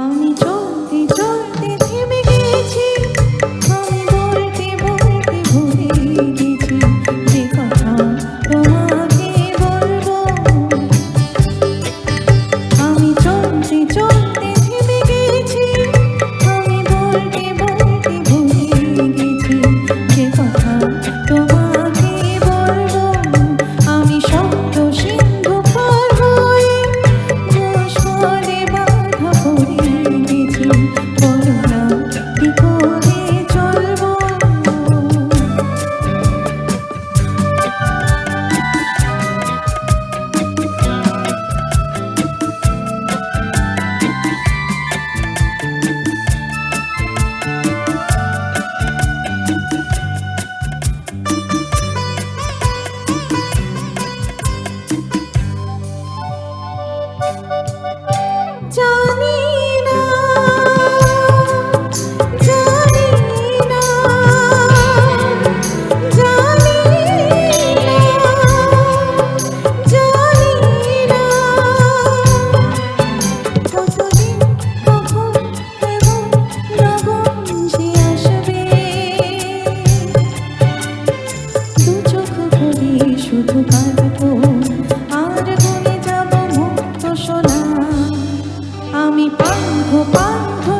আমি চলতে আমি পান্থ শুধু